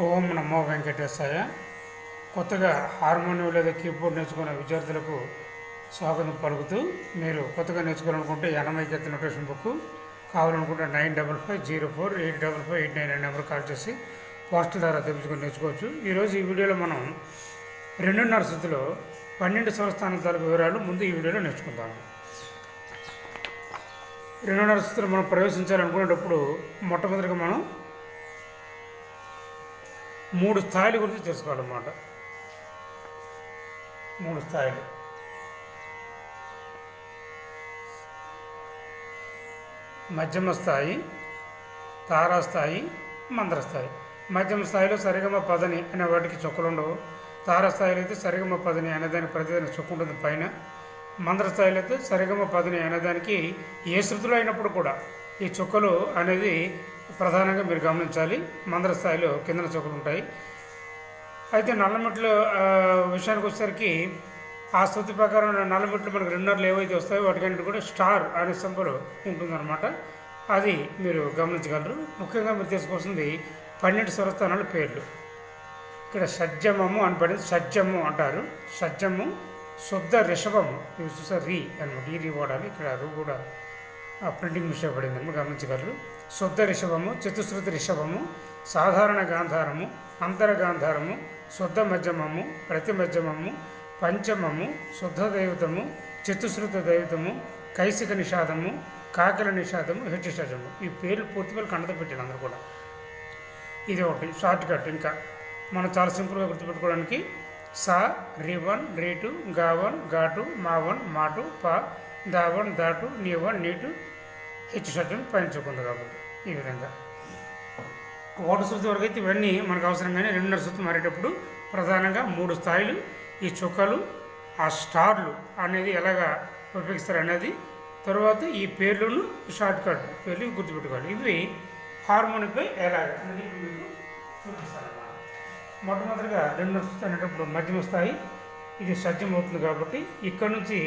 ఓం నమో వెంకటేశాయ. కొత్తగా హార్మోనియం లేదా కీబోర్డ్ నేర్చుకునే విద్యార్థులకు స్వాగతం పలుకుతూ మీరు కొత్తగా నేర్చుకోవాలనుకుంటే ఎనభై గత నోటేషన్ బుక్ కావాలనుకుంటే nine double five zero four eight double five eight nine number call చేసి పోస్టల్ ద్వారా తెప్పించుకొని నేర్చుకోవచ్చు. ఈరోజు ఈ వీడియోలో మనం రెండున్నర స్థితిలో పన్నెండు సంస్థానం తాలూకు వివరాలు ముందు ఈ వీడియోలో నేర్చుకుందాం. రెండున్నర స్థితిలో మనం ప్రవేశించాలనుకునేటప్పుడు మొట్టమొదటిగా మనం మూడు స్థాయిల గురించి తెలుసుకోవాలన్నమాట. మూడు స్థాయిలు. మధ్యమ స్థాయి తారాస్థాయి మందరస్థాయి మధ్యమ స్థాయిలో సరిగమ పదని అనే వాటికి చుక్కలు ఉండవు. తారాస్థాయిలో అయితే సరిగమ పదని అనేదానికి ప్రతిదానికి చుక్క ఉంటుంది పైన. మందరస్థాయిలో అయితే సరిగమ పదని అనేదానికి ఏ శృతులు అయినప్పుడు కూడా ఈ చుక్కలు అనేది ప్రధానంగా మీరు గమనించాలి. మందర స్థాయిలో కిందన చుక్కలు ఉంటాయి. అయితే నల్లమెట్ల విషయానికి వచ్చేసరికి ఆ స్థుతి ప్రకారం నల్లమెట్లు మనకు రెండున్నరలు ఏవైతే వస్తాయో వాటికంటే కూడా స్టార్ అనే సంపలు ఉంటుందన్నమాట. అది మీరు గమనించగలరు. ముఖ్యంగా మీరు తీసుకోవాల్సింది పన్నెండు స్వరస్థానాల పేర్లు. ఇక్కడ షడ్జమము అని పడింది. షడ్జము అంటారు. షడ్జము శుద్ధ రిషభము. ఇవి చూసారు రీ అనమాట ఈ రీ వాడాలి. ఇక్కడ రు కూడా ఆ ప్రింటింగ్ మిషన్ పడింది. గమనించగలరు. శుద్ధ రిషభము చతుశ్రుతి రిషభము సాధారణ గాంధారము అంతర గాంధారము శుద్ధ మధ్యమము ప్రతి మధ్యమము పంచమము శుద్ధ దైవతము చతుశ్రుత దైవతము కైసిక నిషాదము కాకల నిషాదము హెచ్చజము ఈ పేర్లు పూర్తి పేర్లు కండత పెట్టాను అందరూ కూడా. ఇది ఒకటి షార్ట్ కట్ ఇంకా. మనం చాలా సింపుల్గా గుర్తుపెట్టుకోవడానికి సా రివన్ రీటు గావన్ ఘాటు మావన్ మాటు పా దావన్ దాటు నీవన్ నీటు హెచ్చు షర్టును పయనించకుండా కాబట్టి ఈ విధంగా. ఒకటి శృతి వరకు అయితే ఇవన్నీ మనకు అవసరం కానీ రెండున్నర శృతి మారేటప్పుడు ప్రధానంగా మూడు స్థాయిలు ఈ చుక్కలు ఆ స్టార్లు అనేది ఎలాగా ఉపయోగిస్తారు అనేది తర్వాత ఈ పేర్లను షార్ట్ కట్ పేర్లు గుర్తుపెట్టుకోవాలి. ఇవి హార్మోనిపై ఎలాగ మొట్టమొదటిగా రెండున్నర శృతి అనేటప్పుడు మధ్యమ స్థాయి ఇది సత్యం అవుతుంది కాబట్టి ఇక్కడ నుంచి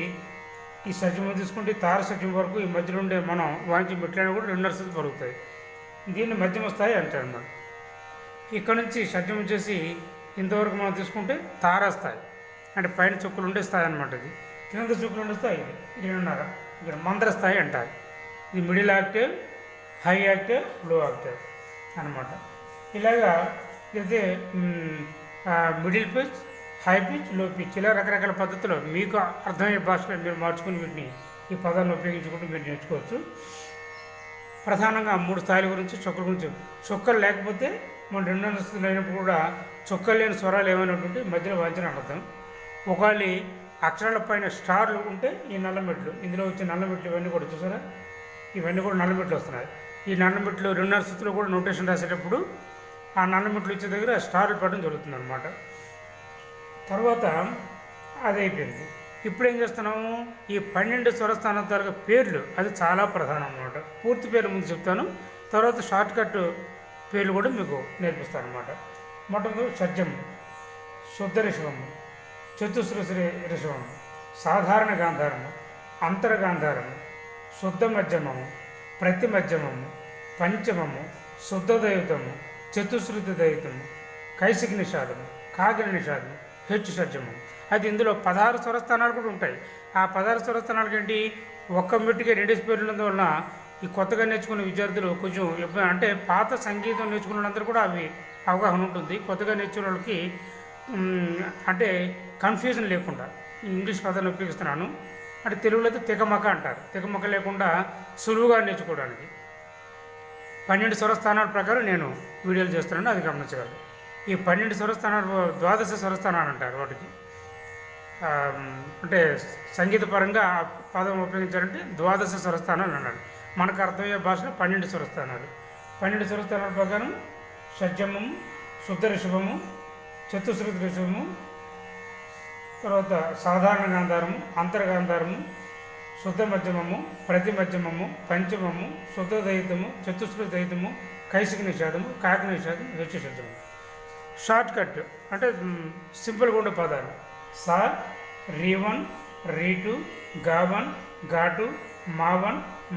ఈ సత్యం తీసుకుంటే తార సత్యం వరకు ఈ మధ్యలో ఉండే మనం వాయించే మెట్లైనా కూడా రెండున్నర స్థితి పరుగుతాయి. దీన్ని మధ్యమ స్థాయి అంటారు. అన్నమాట ఇక్కడ నుంచి సజ్జం వచ్చేసి ఇంతవరకు మనం తీసుకుంటే తారాస్థాయి అంటే పైన చుక్కలు ఉండే స్థాయి అనమాట ఇది. కింద చుక్కలు ఉండే స్థాయి ఇది. రెండున్నర. ఇక్కడ మందర స్థాయి అంటారు. ఇది మిడిల్ యాక్టివ్ హై యాక్టివ్లో యాక్టివ్ అనమాట ఇలాగా అయితే మిడిల్ పిచ్ హై పిచ్లో పిచ్ ఇలా రకరకాల పద్ధతిలో. మీకు అర్థమయ్యే భాషలో మీరు మార్చుకుని వీటిని ఈ పదాలను ఉపయోగించుకుంటూ మీరు నేర్చుకోవచ్చు. ప్రధానంగా మూడు స్థాయిల గురించి చుక్కల గురించి. చుక్కలు లేకపోతే మన రెండో స్థితిలో అయినప్పుడు కూడా చుక్కలు లేని స్వరాలు ఏమైనటువంటి మధ్యలో వాంఛన అర్థం. ఒకవేళ అక్షరాల పైన స్టార్లు ఉంటే ఈ నల్లమెట్లు ఇందులో వచ్చే నల్లమెట్లు ఇవన్నీ కూడా చూసారా? ఇవన్నీ కూడా నల్లమెట్లు వస్తున్నాయి. ఈ నల్లమెట్లు రెండున్నర స్థితిలో కూడా నోటేషన్ రాసేటప్పుడు ఆ నల్లమెట్లు వచ్చే దగ్గర స్టార్లు పడడం జరుగుతుంది అనమాట తర్వాత అది అయిపోయింది ఇప్పుడు ఏం చేస్తున్నాము? ఈ పన్నెండు స్వరస్థానాల తాలూకా పేర్లు అది చాలా ప్రధానం అనమాట పూర్తి పేర్లు ముందు చెప్తాను. తర్వాత షార్ట్ కట్ పేర్లు కూడా మీకు నేర్పిస్తాను అనమాట మొట్టమొదటి షడ్జం శుద్ధ రిషభము చతుశ్రుశ్రీ రిషభము సాధారణ గాంధారము అంతర గాంధారము శుద్ధ మధ్యమము ప్రతి మధ్యమము పంచమము శుద్ధ దైవతము చతుశ్రుతి దైవతము కైసిక నిషాదము కాకిన నిషాదము హెచ్చు షడ్జము అది ఇందులో పదహారు స్వరస్థానాలు కూడా ఉంటాయి. ఆ పదహారు స్వరస్థానాలకు ఏంటి? ఒక్క మెట్టుకి రెండు పేర్లు వలన ఈ కొత్తగా నేర్చుకునే విద్యార్థులు కొంచెం అంటే పాత సంగీతం నేర్చుకున్న వాళ్ళందరూ కూడా అవి అవగాహన ఉంటుంది. కొత్తగా నేర్చుకునే వాళ్ళకి అంటే కన్ఫ్యూజన్ లేకుండా ఇంగ్లీష్ పదాన్ని ఉపయోగిస్తున్నాను. అంటే తెలుగులో అయితే తికమక అంటారు. తికమక లేకుండా సులువుగా నేర్చుకోవడానికి. పన్నెండు స్వరస్థానాల ప్రకారం నేను వీడియోలు చేస్తున్నాను. అది గమనించగలరు. ఈ పన్నెండు స్వరస్థానాలు ద్వాదశ స్వరస్థానాలు అంటారు వాటికి. అంటే సంగీతపరంగా ఆ పదం ఉపయోగించాలంటే ద్వాదశ స్వరస్థానాలు అన్నాడు మనకు అర్థమయ్యే భాషలో పన్నెండు స్వరస్థానాలు. పన్నెండు స్వరస్థానాల ప్రకారం షడ్జమము శుద్ధ రిషభము చతుశ్రుతి రిషభము తర్వాత సాధారణ గాంధారము అంతర గాంధారము శుద్ధ మధ్యమము ప్రతి మధ్యమము పంచమము శుద్ధ దైతము చతుశ్రుతి దైతము కైసిక నిషాదము కాకి నిషాదం హెచ్చు షడ్జము షార్ట్ కట్ అంటే సింపుల్గా ఉండే పదాలు. సా రీవన్ రీటు గావన్ ఘాటు మా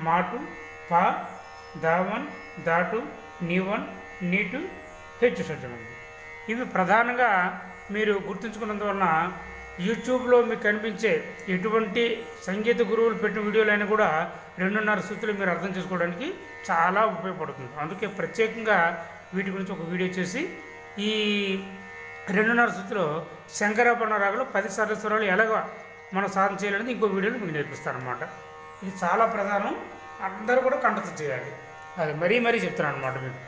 మాటు పా దావన్ వన్ నీ టూ హెచ్ షడ్జమంది ఇవి ప్రధానంగా మీరు గుర్తుంచుకున్నందువలన యూట్యూబ్లో మీకు కనిపించే ఎటువంటి సంగీత గురువులు పెట్టిన వీడియోలైనా కూడా రెండున్నర సూత్రులు మీరు అర్థం చేసుకోవడానికి చాలా ఉపయోగపడుతుంది. అందుకే ప్రత్యేకంగా వీటి గురించి ఒక వీడియో చేసి ఈ రెండున్నర శృతిలో శంకరాభరణ రాగలు పది సరస్వరాలు ఎలాగ మనం సాధన చేయాలనేది ఇంకో వీడియోలో మీకు నేర్పిస్తాను అనమాట ఇది చాలా ప్రధానం. అందరూ కూడా కంఠస్థ చేయాలి. అది మరీ మరీ చెప్తున్నాను అనమాట మీకు.